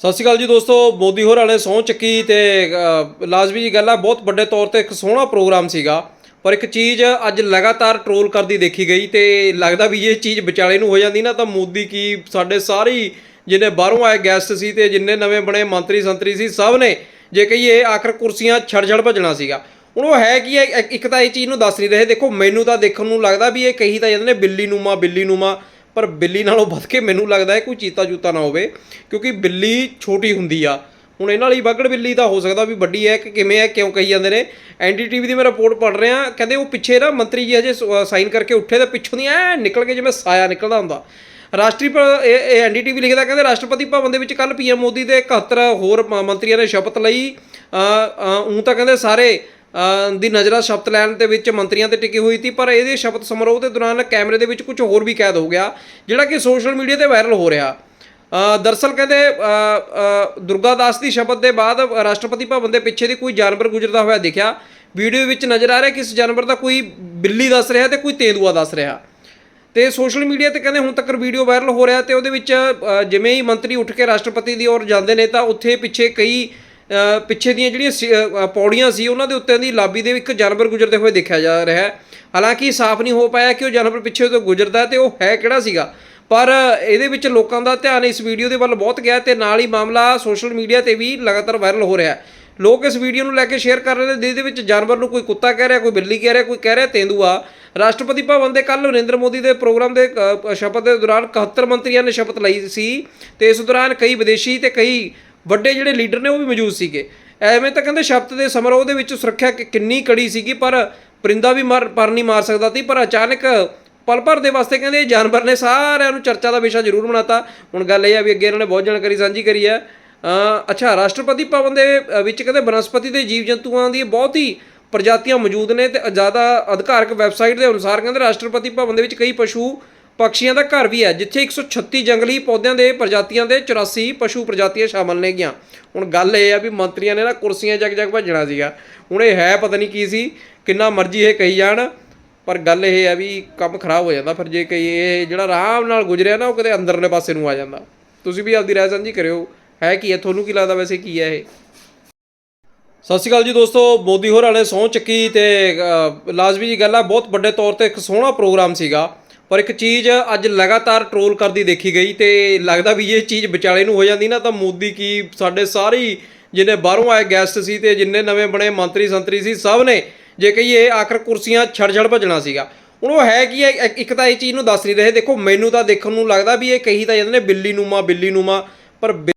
ਸਤਿ ਸ਼੍ਰੀ ਅਕਾਲ ਜੀ ਦੋਸਤੋ, ਮੋਦੀ ਹੋਰਾਂ ਨੇ ਸਹੁੰ ਚੱਕੀ ਤੇ ਲਾਜ਼ਮੀ ਜੀ ਗੱਲ ਆ, ਬਹੁਤ ਵੱਡੇ ਤੌਰ ਤੇ ਇੱਕ ਸੋਹਣਾ ਪ੍ਰੋਗਰਾਮ ਸੀਗਾ, ਪਰ ਇੱਕ ਚੀਜ਼ ਅੱਜ ਲਗਾਤਾਰ ਟਰੋਲ ਕਰਦੀ ਦੇਖੀ ਗਈ ਤੇ ਲੱਗਦਾ ਵੀ ਇਹ ਚੀਜ਼ ਵਿਚਾਲੇ ਨੂੰ ਹੋ ਜਾਂਦੀ ਨਾ, ਤਾਂ ਮੋਦੀ ਕੀ ਸਾਡੇ ਸਾਰੇ ਹੀ ਜਿੰਨੇ ਬਾਹਰੋਂ ਆਏ ਗੈਸਟ ਸੀ ਤੇ ਜਿੰਨੇ ਨਵੇਂ ਬਣੇ ਮੰਤਰੀ ਸੰਤਰੀ ਸੀ, ਸਭ ਨੇ ਜੇ ਕਹੀਏ ਆਖਰ ਕੁਰਸੀਆਂ ਛੜ ਛੜ ਭੱਜਣਾ ਸੀਗਾ। ਹੁਣ ਉਹ ਹੈ ਕਿ ਹੈ, ਇੱਕ ਤਾਂ ਇਹ ਚੀਜ਼ ਨੂੰ ਦੱਸ ਨਹੀਂ ਰਹੇ, ਦੇਖੋ ਮੈਨੂੰ ਤਾਂ ਦੇਖਣ ਨੂੰ ਲੱਗਦਾ ਵੀ ਇਹ ਕਹੀ ਤਾਂ ਜਾਂਦੇ ਨੇ ਬਿੱਲੀ ਨੂਮਾ ਬਿੱਲੀ ਨੂਮਾ ਪਰ ਬਿੱਲੀ ਨਾਲੋਂ ਵੱਧ ਕੇ ਮੈਨੂੰ ਲੱਗਦਾ ਹੈ ਕੋਈ ਚੀਤਾ ਜੂਤਾ ਨਾ ਹੋਵੇ, ਕਿਉਂਕਿ ਬਿੱਲੀ ਛੋਟੀ ਹੁੰਦੀ ਆ। ਹੁਣ ਇਹਨਾਂ ਲਈ ਬਗੜ ਬਿੱਲੀ ਤਾਂ ਹੋ ਸਕਦਾ ਵੀ ਵੱਡੀ ਹੈ, ਕਿ ਕਿਵੇਂ ਹੈ, ਕਿਉਂ ਕਹੀ ਜਾਂਦੇ ਨੇ। ਐਨਡੀਟੀਵੀ ਦੀ ਮੈਂ ਰਿਪੋਰਟ ਪੜ੍ਹ ਰਿਹਾ, ਕਹਿੰਦੇ ਉਹ ਪਿੱਛੇ ਨਾ ਮੰਤਰੀ ਜੀ ਹਜੇ ਸਾਈਨ ਕਰਕੇ ਉੱਠੇ ਤੇ ਪਿੱਛੋਂ ਦੀ ਐ ਨਿਕਲ ਕੇ ਜਿਵੇਂ ਸਾਇਆ ਨਿਕਲਦਾ ਹੁੰਦਾ। ਰਾਸ਼ਟਰੀ ਪ- ਇਹ ਇਹ ਐਨਡੀਟੀਵੀ ਲਿਖਦਾ ਕਹਿੰਦੇ ਰਾਸ਼ਟਰਪਤੀ ਭਵਨ ਦੇ ਵਿੱਚ ਕੱਲ ਪੀਐਮ ਮੋਦੀ ਦੇ 71 ਹੋਰ ਮੰਤਰੀਆਂ ਨੇ ਸ਼ਪਥ ਲਈ। ਉਹ ਤਾਂ ਕਹਿੰਦੇ ਸਾਰੇ ਦੀ ਨਜ਼ਰਾਂ ਸ਼ਬਦ ਲੈਣ ਦੇ ਵਿੱਚ ਮੰਤਰੀਆਂ ਤੇ ਟਿਕੀ ਹੋਈ ਸੀ ਪਰ ਇਹਦੇ ਸ਼ਪਥ ਸਮਾਰੋਹ ਦੇ ਦੌਰਾਨ ਕੈਮਰੇ ਦੇ ਵਿੱਚ ਕੁਝ ਹੋਰ ਵੀ ਕੈਦ ਹੋ ਗਿਆ ਜਿਹੜਾ ਕਿ ਸੋਸ਼ਲ ਮੀਡੀਆ ਤੇ ਵਾਇਰਲ ਹੋ ਰਿਹਾ। ਅ, ਦਰਸਲ ਕਹਿੰਦੇ ਅ, ਦੁਰਗਾ ਦਾਸ ਦੀ ਸ਼ਬਦ ਦੇ ਬਾਅਦ ਰਾਸ਼ਟਰਪਤੀ ਭਵਨ ਦੇ ਪਿੱਛੇ ਦੀ ਕੋਈ ਜਾਨਵਰ ਗੁਜ਼ਰਦਾ ਹੋਇਆ ਦਿਖਿਆ। ਵੀਡੀਓ ਵਿੱਚ ਨਜ਼ਰ ਆ ਰਿਹਾ ਕਿ ਇਸ ਜਾਨਵਰ ਦਾ ਕੋਈ ਬਿੱਲੀ ਦੱਸ ਰਿਹਾ ਤੇ ਕੋਈ ਤੇਂਦੂਆ ਦੱਸ ਰਿਹਾ। ਤੇ ਸੋਸ਼ਲ ਮੀਡੀਆ ਤੇ ਕਹਿੰਦੇ ਹੁਣ ਤੱਕ ਵੀਡੀਓ ਵਾਇਰਲ ਹੋ ਰਿਹਾ ਤੇ ਉਹਦੇ ਵਿੱਚ ਜਿਵੇਂ ਹੀ ਮੰਤਰੀ ਉੱਠ ਕੇ ਰਾਸ਼ਟਰਪਤੀ ਦੀ ਔਰ ਜਾਂਦੇ ਨੇ ਤਾਂ ਉੱਥੇ ਪਿੱਛੇ ਕਈ ਪਿੱਛੇ ਦੀਆਂ ਜਿਹੜੀਆਂ ਸੀ- ਪੌੜੀਆਂ ਸੀ, ਉਹਨਾਂ ਦੇ ਉੱਤੇ ਦੀ ਲਾਬੀ ਦੇ ਇੱਕ ਜਾਨਵਰ ਗੁਜ਼ਰਦੇ ਹੋਏ ਦੇਖਿਆ ਜਾ ਰਿਹਾ ਹੈ। ਹਾਲਾਂਕਿ ਸਾਫ਼ ਨਹੀਂ ਹੋ ਪਾਇਆ ਕਿ ਉਹ ਜਾਨਵਰ ਪਿੱਛੇ ਤੋਂ ਗੁਜ਼ਰਦਾ ਹੈ ਤੇ ਉਹ ਹੈ ਕਿਹੜਾ ਸੀਗਾ। ਪਰ ਇਹਦੇ ਵਿੱਚ ਲੋਕਾਂ ਦਾ ਧਿਆਨ ਇਸ ਵੀਡੀਓ ਦੇ ਵੱਲ ਬਹੁਤ ਗਿਆ ਤੇ ਨਾਲ ਹੀ ਮਾਮਲਾ ਸੋਸ਼ਲ ਮੀਡੀਆ ਤੇ ਵੀ ਲਗਾਤਾਰ ਵਾਇਰਲ ਹੋ ਰਿਹਾ ਹੈ। ਲੋਕ ਇਸ ਵੀਡੀਓ ਨੂੰ ਲੈ ਕੇ ਸ਼ੇਅਰ ਕਰ ਰਹੇ ਨੇ, ਜਿਹਦੇ ਵਿੱਚ ਜਾਨਵਰ ਨੂੰ ਕੋਈ ਕੁੱਤਾ ਕਹਿ ਰਿਹਾ, ਕੋਈ ਬਿੱਲੀ ਕਹਿ ਰਿਹਾ, ਕੋਈ ਕਹਿ ਰਿਹਾ ਤੇਂਦੂਆ। ਰਾਸ਼ਟਰਪਤੀ ਭਵਨ ਦੇ ਕੱਲ ਨਰਿੰਦਰ ਮੋਦੀ ਦੇ ਪ੍ਰੋਗਰਾਮ ਦੇ ਸ਼ਪਥ ਦੇ ਦੌਰਾਨ 71 ਮੰਤਰੀਆਂ ਨੇ ਸ਼ਪਥ ਲਈ ਸੀ। ਤੇ ਇਸ ਦੌਰਾਨ ਕਈ ਵਿਦੇਸ਼ੀ ਤੇ ਕਈ ਵੱਡੇ ਜਿਹੜੇ ਲੀਡਰ ਨੇ ਉਹ ਵੀ ਮੌਜੂਦ ਸੀਗੇ। ਐਵੇਂ ਤਾਂ ਕਹਿੰਦੇ ਸ਼ਬਦ ਦੇ ਸਮਾਰੋਹ ਦੇ ਵਿੱਚ ਸੁਰੱਖਿਆ ਕਿ- ਕਿੰਨੀ ਕੜੀ ਸੀਗੀ, ਪਰ ਪਰਿੰਦਾ ਵੀ ਮਰ, ਪਰ ਨਹੀਂ ਮਾਰ ਸਕਦਾ ਸੀ, ਪਰ ਅਚਾਨਕ ਪਲ ਭਰ ਦੇ ਵਾਸਤੇ ਕਹਿੰਦੇ ਇਹ ਜਾਨਵਰ ਨੇ ਸਾਰਿਆਂ ਨੂੰ ਚਰਚਾ ਦਾ ਵਿਸ਼ਾ ਜ਼ਰੂਰ ਬਣਾਤਾ। ਹੁਣ ਗੱਲ ਇਹ ਆ ਵੀ ਅੱਗੇ ਇਹਨਾਂ ਨੇ ਬਹੁਤ ਜਾਣਕਾਰੀ ਸਾਂਝੀ ਕਰੀ ਹੈ। ਅੱਛਾ, ਰਾਸ਼ਟਰਪਤੀ ਭਵਨ ਦੇ ਵਿੱਚ ਕਹਿੰਦੇ ਬਨਸਪਤੀ ਤੇ ਜੀਵ ਜੰਤੂਆਂ ਦੀ ਬਹੁਤ ਹੀ ਪ੍ਰਜਾਤੀਆਂ ਮੌਜੂਦ ਨੇ ਤੇ ਜ਼ਿਆਦਾ ਅਧਿਕਾਰਕ ਵੈਬਸਾਈਟ ਦੇ ਅਨੁਸਾਰ ਕਹਿੰਦੇ ਰਾਸ਼ਟਰਪਤੀ ਭਵਨ ਦੇ ਵਿੱਚ ਕਈ ਪਸ਼ੂ ਪੰਛੀਆਂ ਦਾ ਘਰ ਵੀ ਹੈ, ਜਿੱਥੇ 136 ਜੰਗਲੀ ਪੌਦਿਆਂ ਦੇ ਪ੍ਰਜਾਤੀਆਂ ਦੇ 84 ਪਸ਼ੂ ਪ੍ਰਜਾਤੀਆਂ ਸ਼ਾਮਲ ਨੇਗੀਆਂ ਹੁਣ ਗੱਲ ਇਹ ਆ ਵੀ ਮੰਤਰੀਆਂ ਨੇ ਨਾ ਕੁਰਸੀਆਂ ਜਗ ਜਗ ਭੱਜਣਾ ਸੀਗਾ। ਹੁਣ ਇਹ ਹੈ ਪਤਾ ਨਹੀਂ ਕੀ ਸੀ, ਕਿੰਨਾ ਮਰਜ਼ੀ ਇਹ ਕਹੀ ਜਾਣ, ਪਰ ਗੱਲ ਇਹ ਹੈ ਵੀ ਕੰਮ ਖਰਾਬ ਹੋ ਜਾਂਦਾ, ਫਿਰ ਜੇ ਕਹੀ ਇਹ ਜਿਹੜਾ ਆਰਾਮ ਨਾਲ ਗੁਜ਼ਰਿਆ ਨਾ, ਉਹ ਕਿਤੇ ਅੰਦਰਲੇ ਪਾਸੇ ਨੂੰ ਆ ਜਾਂਦਾ। ਤੁਸੀਂ ਵੀ ਆਪਦੀ ਰਾਏ ਸਾਂਝੀ ਕਰਿਓ, ਹੈ ਕੀ ਹੈ? ਤੁਹਾਨੂੰ ਕੀ ਲੱਗਦਾ ਵੈਸੇ ਕੀ ਹੈ ਇਹ? ਸਤਿ ਸ਼੍ਰੀ ਅਕਾਲ ਜੀ ਦੋਸਤੋ, ਮੋਦੀ ਹੋਰਾਂ ਨੇ ਸਹੁੰ ਚੱਕੀ ਤੇ ਲਾਜ਼ਮੀ ਜੀ ਗੱਲ ਆ, ਬਹੁਤ ਵੱਡੇ ਤੌਰ ਤੇ ਇੱਕ ਸੋਹਣਾ ਪ੍ਰੋਗਰਾਮ ਸੀਗਾ। ਪਰ ਇੱਕ ਚੀਜ਼ ਅੱਜ ਲਗਾਤਾਰ ਟਰੋਲ ਕਰਦੀ ਦੇਖੀ ਗਈ ਤੇ ਲੱਗਦਾ ਵੀ ਇਹ ਚੀਜ਼ ਵਿਚਾਲੇ ਨੂੰ ਹੋ ਜਾਂਦੀ ਨਾ ਤਾਂ ਮੋਦੀ ਕੀ ਸਾਡੇ ਸਾਰੇ ਹੀ ਜਿੰਨੇ ਬਾਹਰੋਂ ਆਏ ਗੈਸਟ ਸੀ ਤੇ ਜਿੰਨੇ ਨਵੇਂ ਬਣੇ ਮੰਤਰੀ ਸੰਤਰੀ ਸੀ ਸਭ ਨੇ ਜੇ ਕਹੀਏ ਆਖਰ ਕੁਰਸੀਆਂ ਛੜ ਛੜ ਭੱਜਣਾ ਸੀਗਾ। ਹੁਣ ਉਹ ਹੈ ਕੀ ਹੈ, ਇੱਕ- ਤਾਂ ਇਹ ਚੀਜ਼ ਨੂੰ ਦੱਸ ਨਹੀਂ ਰਹੇ। ਦੇਖੋ, ਮੈਨੂੰ ਤਾਂ ਦੇਖਣ ਨੂੰ ਲੱਗਦਾ ਵੀ ਇਹ ਕਹੀ ਤਾਂ ਜਾਂਦੇ ਨੇ ਬਿੱਲੀ ਨੂਮਾ ਬਿੱਲੀ ਨੂਮਾ ਪਰ ਬਿ-